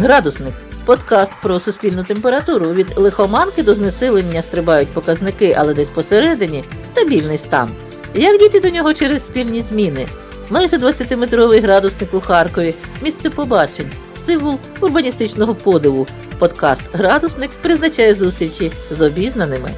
Градусник подкаст про суспільну температуру. Від лихоманки до знесилення стрибають показники, але десь посередині стабільний стан. Як дійти до нього через спільні зміни? Майже 20-метровий градусник у Харкові, місце побачень, символ урбаністичного подиву. Подкаст Градусник призначає зустрічі з обізнаними.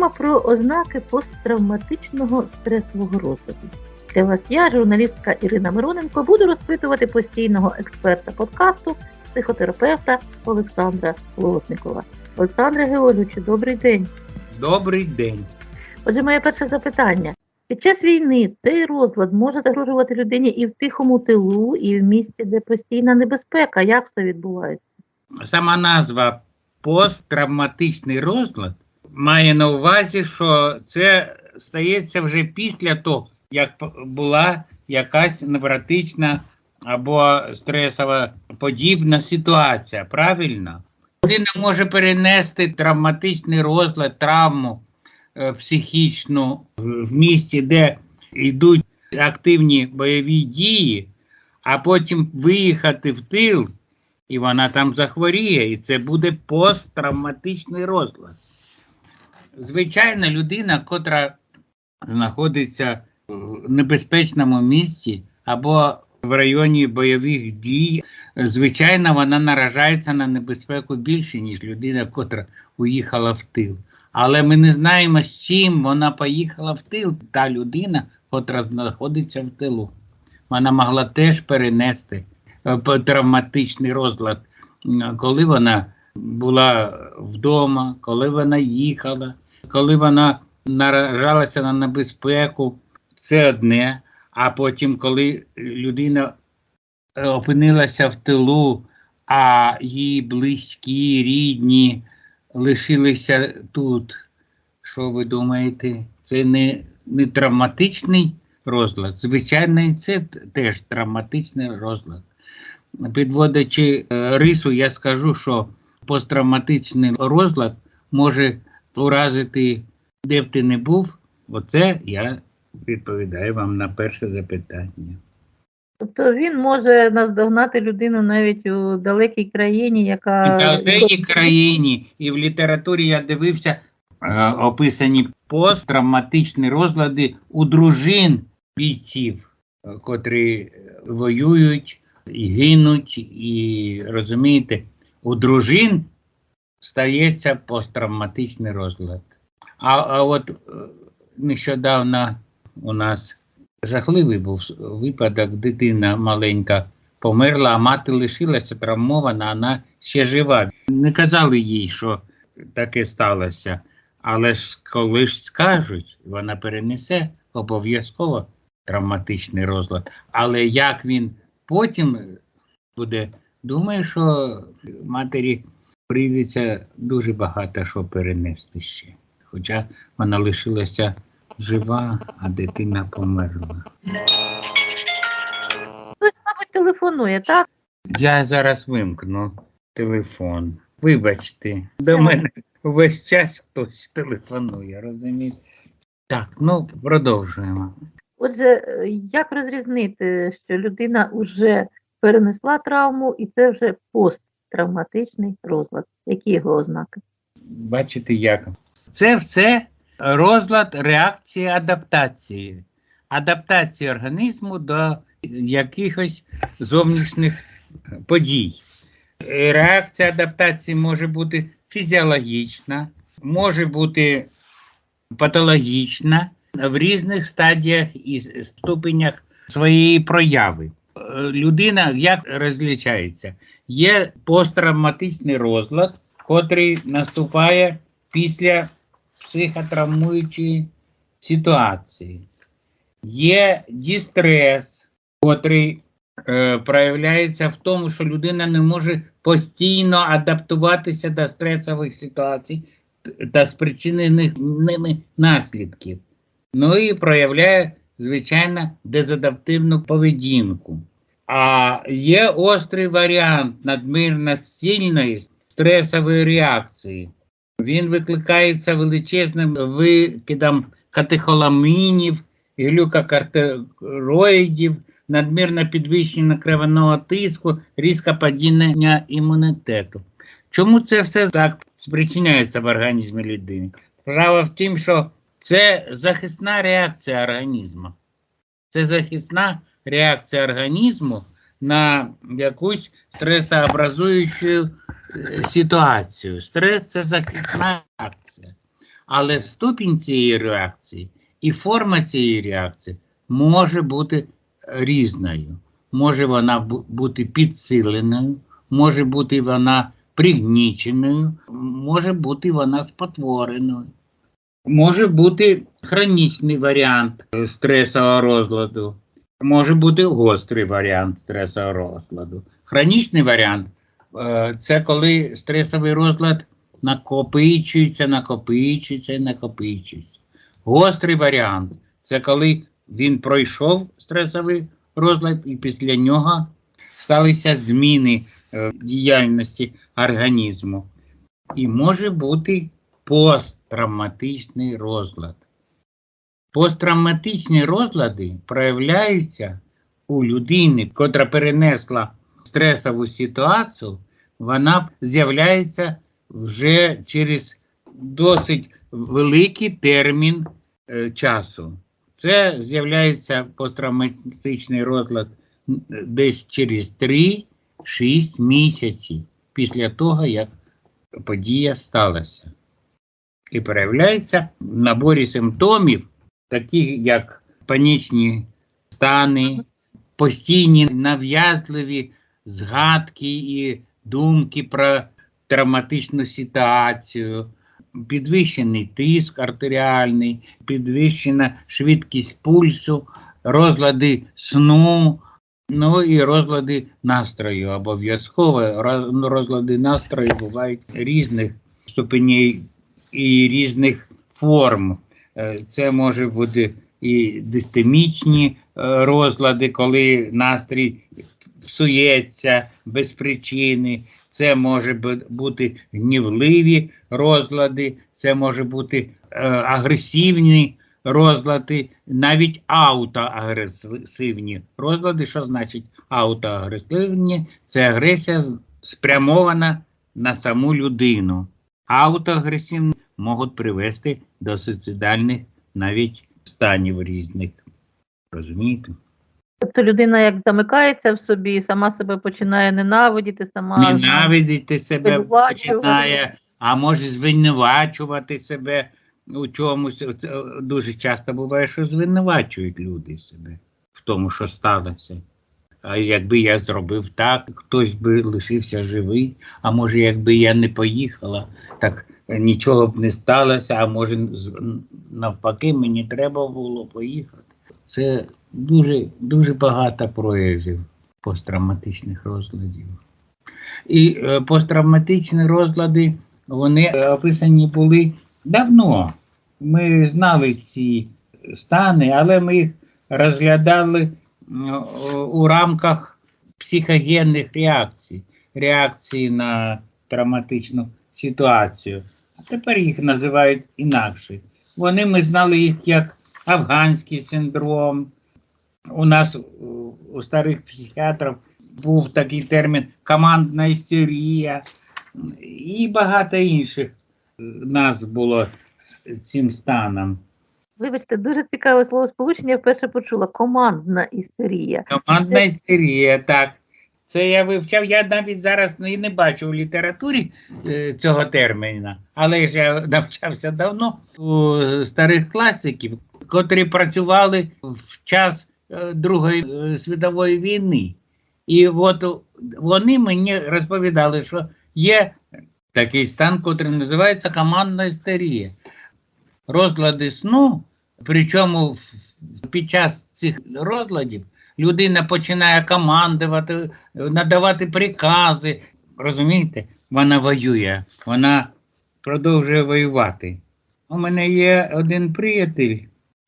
Поговоримо про ознаки посттравматичного стресового розладу. Для вас я, журналістка Ірина Мироненко, буду розпитувати постійного експерта подкасту, психотерапевта Олександра Лотникова. Олександре Георгійовичу, добрий день. Добрий день. Отже, моє перше запитання. Під час війни цей розлад може загрожувати людині і в тихому тилу, і в місті, де постійна небезпека. Як це відбувається? Сама назва посттравматичний розлад має на увазі, що це стається вже після того, як була якась невротична або стресова подібна ситуація. Правильно? Людина може перенести травматичний розлад, травму е, психічну в місті, де йдуть активні бойові дії, а потім виїхати в тил, і вона там захворіє, і це буде посттравматичний розлад. Звичайна людина, котра знаходиться в небезпечному місці або в районі бойових дій, звичайно, вона наражається на небезпеку більше, ніж людина, котра уїхала в тил. Але ми не знаємо, з чим вона поїхала в тил, та людина, котра знаходиться в тилу. Вона могла теж перенести е, травматичний розлад, коли вона була вдома, коли вона їхала, коли вона наражалася на небезпеку, це одне. А потім, коли людина е, опинилася в тилу, а її близькі, рідні лишилися тут. Що ви думаєте? Це не, не травматичний розлад? Звичайно, це теж травматичний розлад. Підводячи е, рису, я скажу, що посттравматичний розлад може уразити, де б ти не був. Оце я відповідаю вам на перше запитання. Тобто він може наздогнати людину навіть у далекій країні, яка в далекій країні, і в літературі я дивився е, описані посттравматичні розлади у дружин бійців, е, котрі воюють і гинуть, і розумієте, у дружин стається посттравматичний розлад. А, а от е, нещодавно у нас жахливий був випадок, дитина маленька померла, а мати лишилася травмована, вона ще жива. Не казали їй, що таке сталося. Але ж коли ж скажуть, вона перенесе обов'язково травматичний розлад. Але як він потім буде, думаю, що матері прийдеться дуже багато що перенести ще. Хоча вона лишилася жива, а дитина померла. хтось, мабуть, телефонує, так? Я зараз вимкну телефон. Вибачте, до мене весь час хтось телефонує, розумієте? Так, ну продовжуємо. Отже, е, як розрізнити, що людина вже перенесла травму, і це вже посттравматичний розлад? Які його ознаки? Бачите, як. Це все розлад реакції адаптації. Адаптації організму до якихось зовнішніх подій. Реакція адаптації може бути фізіологічна, може бути патологічна в різних стадіях і ступенях своєї прояви. Е, Людина як розлічається? Є посттравматичний розлад, котрий наступає після психотравмуючої ситуації. Є дістрес, котрий е, проявляється в тому, що людина не може постійно адаптуватися до стресових ситуацій та спричинених ними наслідків. Ну і проявляє, звичайно, дезадаптивну поведінку. А є острий варіант надмірно сильної стресової реакції, Він викликається величезним викидом катехоламінів, глюкокортироїдів, надмірне підвищення кровяного тиску, різке падіння імунітету. Чому це все так спричиняється в організмі людини? Справа в тім, що це захисна реакція організму. Це захисна реакція організму на якусь стресообразуючу е, ситуацію. Стрес це захисна реакція. Але ступінь цієї реакції і форма цієї реакції може бути різною. Може вона бути підсиленою, може бути вона пригніченою, може бути вона спотвореною. Може бути хронічний варіант е, стресового розладу, може бути гострий варіант стресового розладу. Хронічний варіант е, це коли стресовий розлад накопичується, накопичується і накопичується. Гострий варіант це коли він пройшов стресовий розлад, і після нього сталися зміни е, діяльності організму. І може бути посттравматичний розлад. Посттравматичні розлади проявляються у людини, котра перенесла стресову ситуацію, вона з'являється вже через досить великий термін е, часу. Це з'являється посттравматичний розлад десь через 3-6 місяців після того, як подія сталася. І проявляється в наборі симптомів, таких як панічні стани, постійні нав'язливі згадки і думки про травматичну ситуацію, підвищений тиск артеріальний, підвищена швидкість пульсу, розлади сну, ну і розлади настрою. Обов'язково ну, розлади настрою бувають різних ступеней і різних форм. Е, Це може бути і дистемічні е, розлади, коли настрій псується без причини. Це може бути гнівливі розлади, це може бути е, агресивні розлади, навіть аутоагресивні розлади. Що значить аутоагресивні? Це агресія спрямована на саму людину. Аутоагресивні можуть привести до суїцидальних навіть станів різних. Розумієте? Тобто людина як замикається в собі, сама себе починає ненавидіти, сама Ненавидіти себе починає, а може звинувачувати себе у чомусь. Це е, дуже часто буває, що звинувачують люди себе в тому, що сталося. А якби я зробив так, хтось би лишився живий, а може, якби я не поїхала, так нічого б не сталося, а може, навпаки, мені треба було поїхати. Це дуже, дуже багато проявів посттравматичних розладів. І е, посттравматичні розлади вони е, описані були давно. Ми знали ці стани, але ми їх розглядали у рамках психогенних реакцій, реакції на травматичну ситуацію. Тепер їх називають інакше. Вони ми знали їх як афганський синдром. У нас у- старих психіатрів був такий термін командна істерія і багато інших назв було цим станом. Вибачте, дуже цікаве слово сполучення. Я вперше почула командна істерія. Командна істерія, так. Це я вивчав. Я навіть зараз ну, і не бачу у літературі е, цього терміна, але ж я навчався давно у старих класиків, котрі працювали в час е, Другої е, світової війни. І от вони мені розповідали, що є такий стан, котрий називається командна істерія. Розлади сну, причому в- під час цих розладів людина починає командувати, надавати прикази. Розумієте, вона воює, вона продовжує воювати. У мене є один приятель,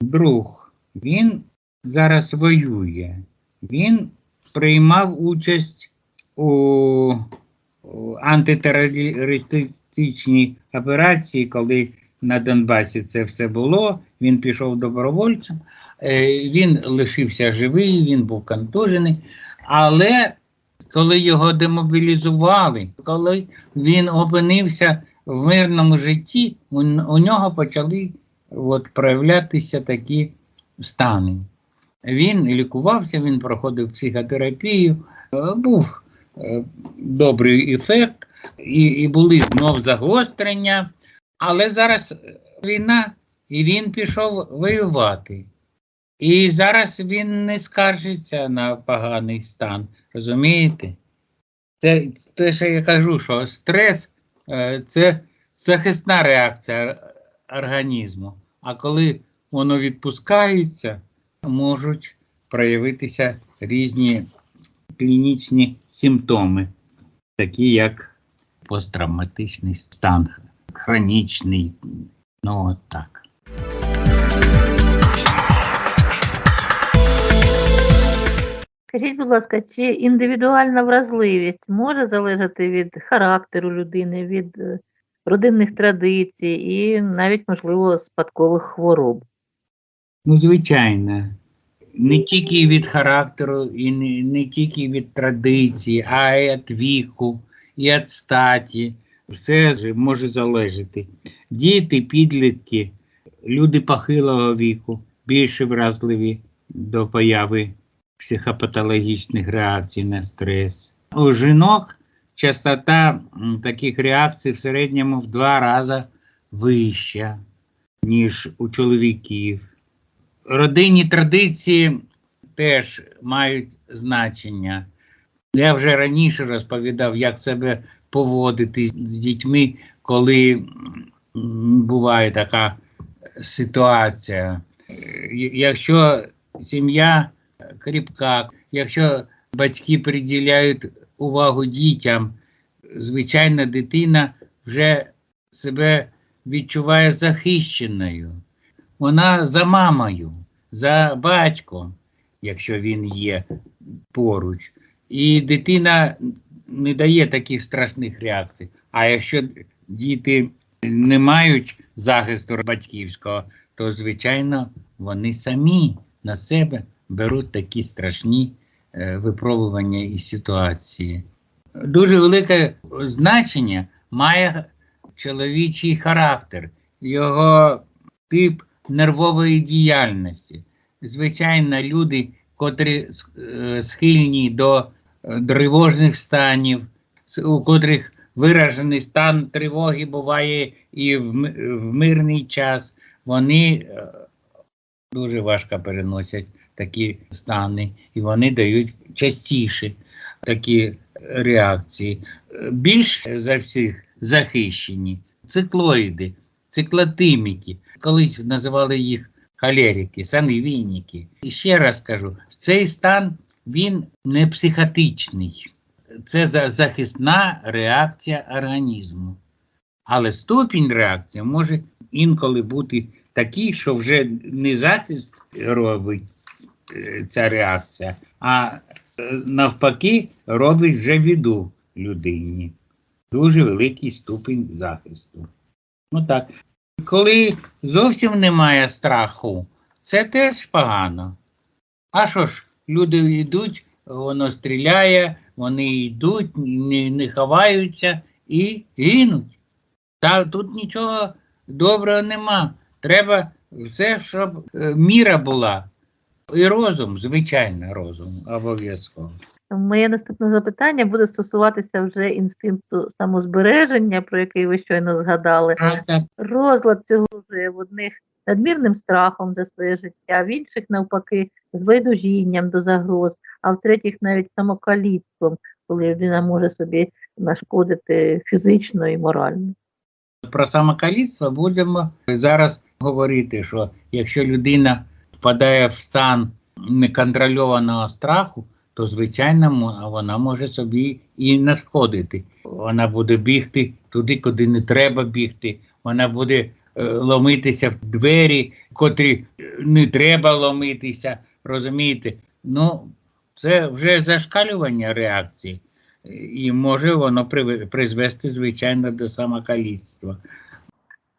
друг, він зараз воює. Він приймав участь у, антитерористичній операції, коли на Донбасі це все було. Він пішов добровольцем, е, він лишився живий, він був контужений. Але коли його демобілізували, коли він опинився в мирному житті, у, у нього почали от, проявлятися такі стани. Він лікувався, він проходив психотерапію, е, був е, добрий ефект, і, і були знов загострення. Але зараз війна, і він пішов воювати. І зараз він не скаржиться на поганий стан. Розумієте? Це те, що я кажу, що стрес е, це захисна реакція організму. А коли воно відпускається, можуть проявитися різні клінічні симптоми, такі як посттравматичний стан, хронічний. Ну, от так. Скажіть, будь ласка, чи індивідуальна вразливість може залежати від характеру людини, від е, родинних традицій і навіть, можливо, спадкових хвороб? Ну, звичайно. Не тільки від характеру, і не, не тільки від традиції, а й від віку, і від статі. Все може залежати. Діти, підлітки, люди похилого віку більше вразливі до появи психопатологічних реакцій на стрес. У жінок частота таких реакцій в середньому в два рази вища, ніж у чоловіків. Родинні традиції теж мають значення. Я вже раніше розповідав, як себе поводити з дітьми, коли буває така ситуація. Е, Якщо сім'я кріпка, якщо батьки приділяють увагу дітям, звичайно, дитина вже себе відчуває захищеною. Вона за мамою, за батьком, якщо він є поруч. І дитина не дає таких страшних реакцій. А якщо діти не мають захисту батьківського, то, звичайно, вони самі на себе беруть такі страшні е, випробування і ситуації. Дуже велике значення має чоловічий характер, його тип нервової діяльності. Звичайно, люди, котрі е, схильні до тривожних станів, у котрих виражений стан тривоги буває і в, в мирний час, вони е, дуже важко переносять такі стани, і вони дають частіше такі реакції. Е, Більш за всіх захищені циклоїди, циклотиміки. Колись називали їх холерики, сангвініки. І ще раз кажу, цей стан він не психотичний. Це захисна реакція організму. Але ступінь реакції може інколи бути такий, що вже не захист робить е, ця реакція, а е, навпаки робить вже біду людині. Дуже великий ступінь захисту. Ну так. Коли зовсім немає страху, це теж погано. А що ж, люди йдуть, воно стріляє, вони йдуть, не, не ховаються і гинуть. Та тут нічого доброго нема. Треба все, щоб е, міра була. І розум, звичайно, розум, обов'язково. Моє наступне запитання буде стосуватися вже інстинкту самозбереження, про який ви щойно згадали. Так. Розлад цього вже в одних надмірним страхом за своє життя, в інших навпаки з байдужінням до загроз, а в третіх навіть самокаліцтвом, коли людина може собі нашкодити фізично і морально. Про самокаліцтво будемо зараз говорити, що якщо людина впадає в стан неконтрольованого страху, то звичайно вона може собі і нашкодити. Вона буде бігти туди, куди не треба бігти. Вона буде ломитися в двері, котрі е, не треба ломитися. Розумієте? Ну, це вже зашкалювання реакції. і може воно призвести, звичайно, до самокаліцтва.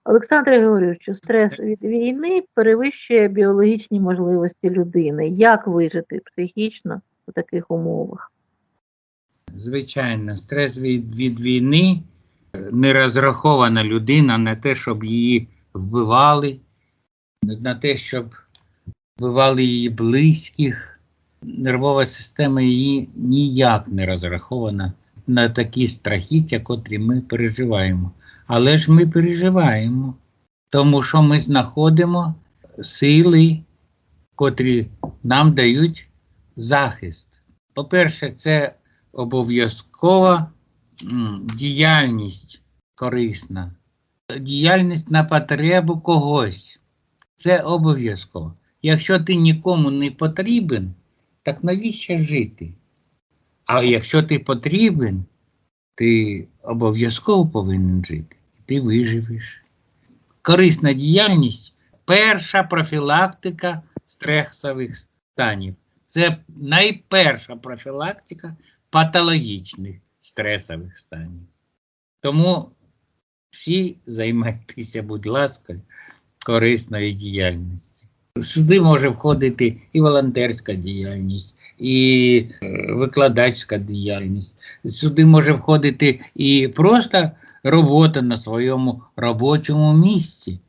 Олександр Георгійович, стрес від війни перевищує біологічні можливості людини. Як вижити психічно у таких умовах? Звичайно, стрес від, від війни е, не розрахована людина на те, щоб її вбивали, на те, щоб вбивали її близьких. Нервова система її ніяк не розрахована на такі страхіття, котрі ми переживаємо. Але ж ми переживаємо, тому що ми знаходимо сили, котрі нам дають захист. По-перше, це обов'язкова діяльність корисна, діяльність на потребу когось. Це обов'язково. Якщо ти нікому не потрібен, так навіщо жити? А якщо ти потрібен, ти обов'язково повинен жити, і ти виживеш. Корисна діяльність перша профілактика стресових станів. Це найперша профілактика патологічних стресових станів. Тому всі займайтеся, будь ласка, корисною діяльністю. Сюди може входити і волонтерська діяльність, і е, викладацька діяльність. Сюди може входити і просто робота на своєму робочому місці.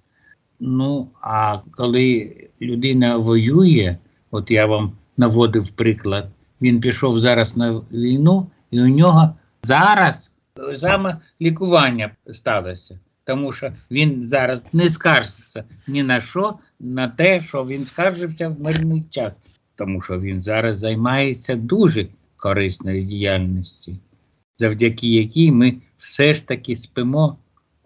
Ну, а коли людина воює, от я вам наводив приклад, він пішов зараз на війну, і у нього зараз саме лікування сталося. Тому що він зараз не скаржиться ні на що, на те, що він скаржився в мирний час. Тому що він зараз займається дуже корисною діяльністю, завдяки якій ми все ж таки спимо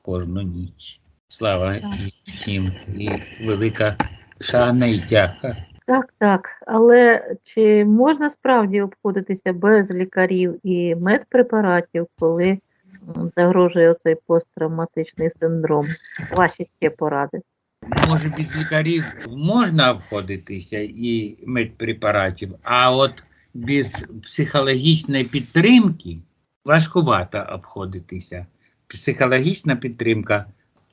кожну ніч. Слава всім, і велика шана і дяка. Так, так. Але чи можна справді обходитися без лікарів і медпрепаратів, коли загрожує оцей посттравматичний синдром? Ваші ще поради. Може, без лікарів можна обходитися і медпрепаратів, а от без психологічної підтримки важкувато обходитися. Психологічна підтримка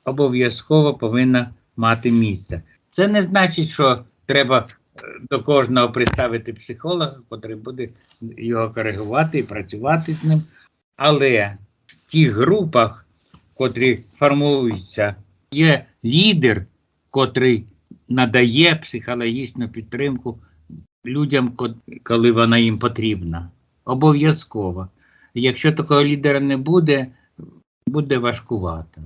обов'язково повинна мати місце. Це не значить, що треба до кожного приставити психолога, який буде його коригувати і працювати з ним. Але в тих групах, котрі формуються, є лідер, котрий надає психологічну підтримку людям, коли вона їм потрібна. Обов'язково. Якщо такого лідера не буде, буде важкувато.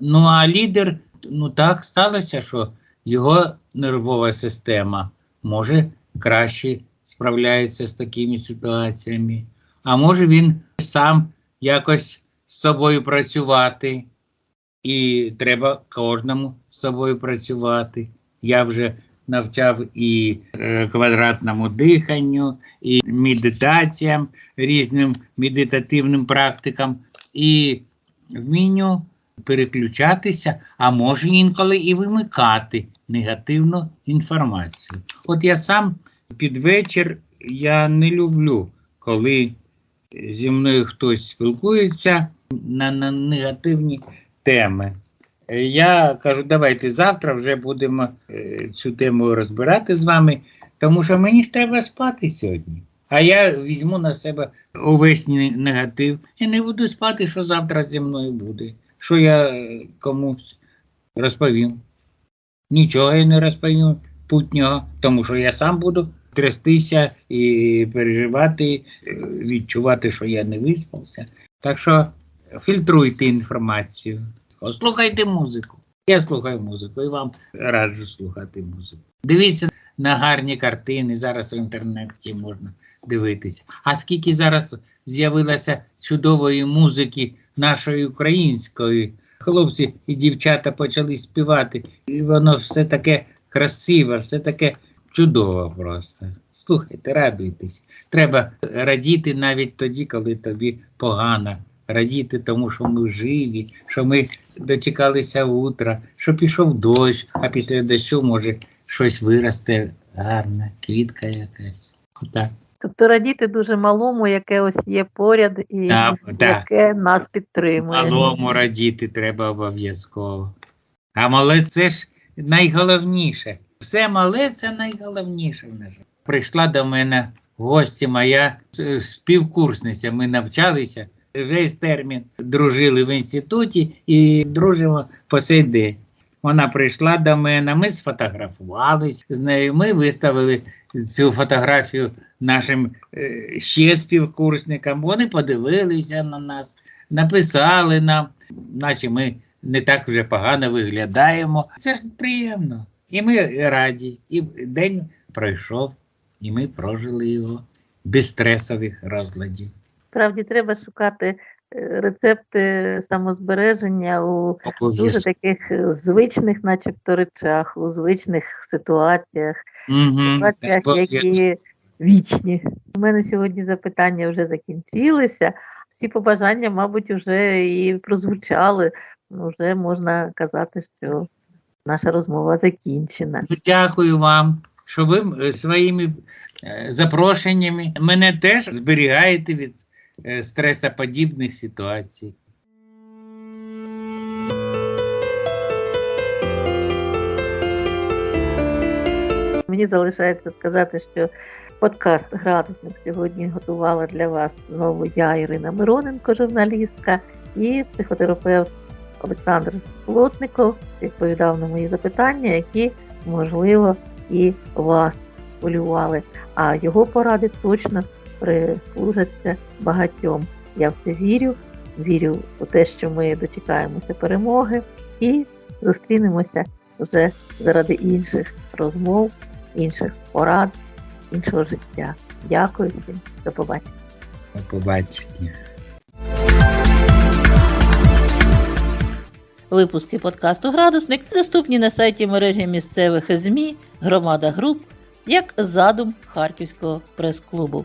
Ну а лідер, ну так сталося, що його нервова система. Може краще справляється з такими ситуаціями, а може він сам якось з собою працювати, і треба кожному з собою працювати. Я вже навчав і е, квадратному диханню, і медитаціям, різним медитативним практикам, і вмінню переключатися, а може інколи і вимикати негативну інформацію. От я сам під вечір я не люблю, коли зі мною хтось спілкується на, на негативні теми. Я кажу, давайте завтра вже будемо е, цю тему розбирати з вами, тому що мені ж треба спати сьогодні. А я візьму на себе увесь негатив і не буду спати, що завтра зі мною буде. Що я е, комусь розповім. Нічого я не розповім путнього, тому що я сам буду трястися і переживати, е, відчувати, що я не виспався. Так що фільтруйте інформацію, слухайте музику. Я слухаю музику і вам раджу слухати музику. Дивіться на гарні картини. Зараз в інтернеті можна дивитися. А скільки зараз з'явилося чудової музики нашої української. Хлопці і дівчата почали співати, і воно все таке красиве, все таке чудово просто. Слухайте, радуйтесь. Треба радіти навіть тоді, коли тобі погано. Радіти тому, що ми живі, що ми дочекалися утра, що пішов дощ, а після дощу може щось виросте гарне, квітка якась. Отак. Тобто радіти дуже малому, яке ось є поряд і так. яке нас підтримує. Малому радіти треба обов'язково. А мале це ж найголовніше. Все мале це найголовніше. Прийшла до мене гості моя е, співкурсниця. Ми навчалися весь термін, дружили в інституті і дружимо по сей день. Вона прийшла до мене, ми сфотографувались з нею. Ми виставили цю фотографію нашим е, ще співкурсникам. Вони подивилися на нас, написали нам, наче ми не так вже погано виглядаємо. Це ж приємно. І ми раді. І день пройшов, і ми прожили його без стресових розладів. Справді треба шукати рецепти самозбереження у дуже таких звичних, начебто, речах, у звичних ситуаціях, ситуаціях, які вічні. У мене сьогодні запитання вже закінчилися. Всі побажання, мабуть, вже і прозвучали. Ну, Вже можна казати, що наша розмова закінчена. Ну, Дякую вам, що ви е, своїми е, запрошеннями мене теж зберігаєте від стресоподібних ситуацій. Мені залишається сказати, що подкаст Градусник сьогодні готувала для вас знову я, Ірина Мироненко, журналістка, і психотерапевт Олександр Плотников відповідав на мої запитання, які, можливо, і вас хвилювали. А його поради точно прислужаться багатьом. Я в це вірю, вірю у те, що ми дочекаємося перемоги і зустрінемося вже заради інших розмов, інших порад, іншого життя. Дякую всім, до побачення. До побачення. Випуски подкасту Градусник доступні на сайті мережі місцевих ЗМІ Громада Груп як задум Харківського прес-клубу.